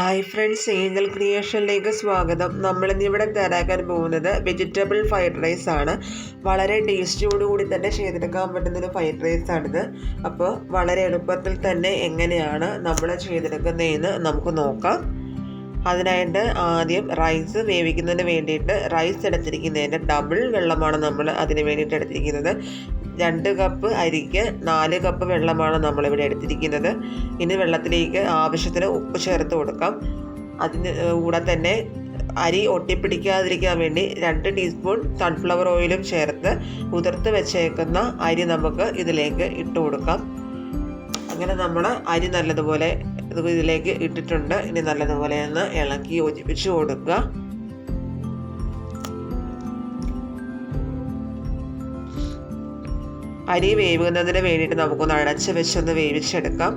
Hi friends Angel ക്രിയേഷനിലേക്ക് സ്വാഗതം. നമ്മളിന്നിവിടെ തയ്യാറാക്കാൻ പോകുന്നത് വെജിറ്റബിൾ ഫ്രൈഡ് റൈസ് ആണ്. വളരെ ടേസ്റ്റിയോടുകൂടി തന്നെ ചെയ്തെടുക്കാൻ പറ്റുന്നൊരു ഫ്രൈഡ് റൈസ് ആണിത്. അപ്പോൾ വളരെ എളുപ്പത്തിൽ തന്നെ എങ്ങനെയാണ് നമ്മൾ ചെയ്തെടുക്കുന്നതെന്ന് നമുക്ക് നോക്കാം. അതിനായിട്ട് ആദ്യം റൈസ് വേവിക്കുന്നതിന് വേണ്ടിയിട്ട് റൈസ് എടുത്തിരിക്കുന്നതിന്റെ ഡബിൾ വെള്ളമാണ് നമ്മൾ അതിന് വേണ്ടിയിട്ട് എടുത്തിരിക്കുന്നത്. രണ്ട് കപ്പ് അരിക്ക് നാല് കപ്പ് വെള്ളമാണ് നമ്മളിവിടെ എടുത്തിരിക്കുന്നത്. ഇനി വെള്ളത്തിലേക്ക് ആവശ്യത്തിന് ഉപ്പ് ചേർത്ത് കൊടുക്കാം. അതിന് കൂടെ തന്നെ അരി ഒട്ടിപ്പിടിക്കാതിരിക്കാൻ വേണ്ടി രണ്ട് ടീസ്പൂൺ സൺഫ്ലവർ ഓയിലും ചേർത്ത് ഉതിർത്ത് വെച്ചേക്കുന്ന അരി നമുക്ക് ഇതിലേക്ക് ഇട്ട് കൊടുക്കാം. അങ്ങനെ നമ്മൾ അരി നല്ലതുപോലെ ഇതിലേക്ക് ഇട്ടിട്ടുണ്ട്. ഇനി നല്ലതുപോലെ ഒന്ന് ഇളക്കി യോജിപ്പിച്ച് കൊടുക്കുക. അരി വേവുന്നതിന് വേണ്ടിയിട്ട് നമുക്കൊന്ന് അടച്ച് വെച്ചൊന്ന് വേവിച്ചെടുക്കാം.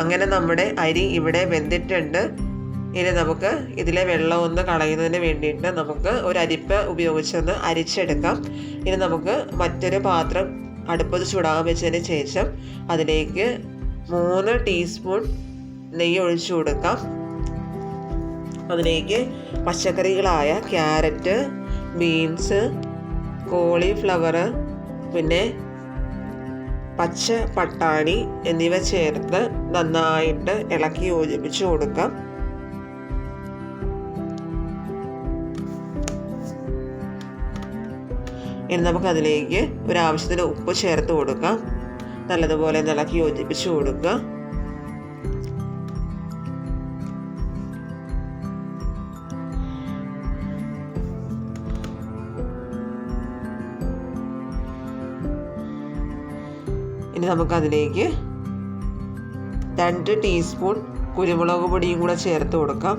അങ്ങനെ നമ്മുടെ അരി ഇവിടെ വെന്തിട്ടുണ്ട്. ഇനി നമുക്ക് ഇതിലെ വെള്ളം ഒന്ന് കളയുന്നതിന് വേണ്ടിയിട്ട് നമുക്ക് ഒരു അരിപ്പ ഉപയോഗിച്ചൊന്ന് അരിച്ചെടുക്കാം. ഇനി നമുക്ക് മറ്റൊരു പാത്രം അടുപ്പത്ത് ചൂടാകാൻ വെച്ചതിന് ശേഷം അതിലേക്ക് മൂന്ന് ടീസ്പൂൺ നെയ്യ് ഒഴിച്ചു കൊടുക്കാം. അതിലേക്ക് പച്ചക്കറികളായ ക്യാരറ്റ് ബീൻസ് കോളിഫ്ലവർ പിന്നെ പച്ച പട്ടാണി എന്നിവ ചേർത്ത് നന്നായിട്ട് ഇളക്കി യോജിപ്പിച്ച് കൊടുക്കാം. ഇനി നമുക്ക് അതിലേക്ക് ഒരു ആവശ്യത്തിന് ഉപ്പ് ചേർത്ത് കൊടുക്കാം. നല്ലതുപോലെ ഇളക്കി യോജിപ്പിച്ച് കൊടുക്കുക. ഇനി നമുക്കതിലേക്ക് രണ്ട് ടീസ്പൂൺ കുരുമുളക് പൊടിയും കൂടെ ചേർത്ത് കൊടുക്കാം.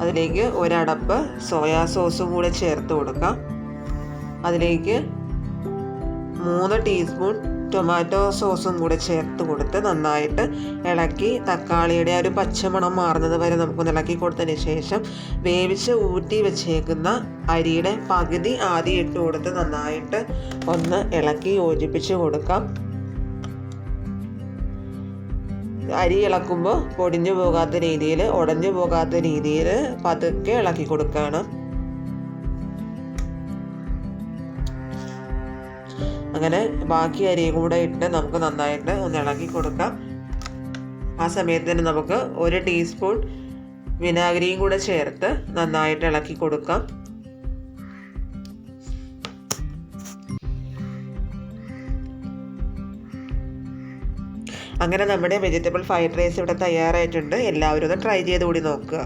അതിലേക്ക് ഒരടപ്പ് സോയാ സോസും കൂടെ ചേർത്ത് കൊടുക്കാം. അതിലേക്ക് മൂന്ന് ടീസ്പൂൺ ടൊമാറ്റോ സോസും കൂടെ ചേർത്ത് കൊടുത്ത് നന്നായിട്ട് ഇളക്കി തക്കാളിയുടെ ഒരു പച്ചമണം മാറുന്നത് വരെ നമുക്കൊന്ന് ഇളക്കി കൊടുത്തതിന് ശേഷം വേവിച്ച് ഊറ്റി വെച്ചേക്കുന്ന അരിയുടെ പകുതി ആദ്യം ഇട്ട് കൊടുത്ത് നന്നായിട്ട് ഒന്ന് ഇളക്കി യോജിപ്പിച്ച് കൊടുക്കാം. അരി ഇളക്കുമ്പോൾ പൊടിഞ്ഞു പോകാത്ത രീതിയിൽ ഉടഞ്ഞു പോകാത്ത രീതിയിൽ പതുക്കെ ഇളക്കി കൊടുക്കണം. അങ്ങനെ ബാക്കി അരിയും കൂടെ ഇട്ട് നമുക്ക് നന്നായിട്ട് ഒന്ന് ഇളക്കി കൊടുക്കാം. ആ സമയത്തിന് നമുക്ക് ഒരു ടീസ്പൂൺ വിനാഗിരിയും കൂടെ ചേർത്ത് നന്നായിട്ട് ഇളക്കി കൊടുക്കാം. അങ്ങനെ നമ്മുടെ വെജിറ്റബിൾ ഫ്രൈഡ് റൈസ് ഇവിടെ തയ്യാറായിട്ടുണ്ട്. എല്ലാവരും ഒന്ന് ട്രൈ ചെയ്ത് കൂടി നോക്കുക.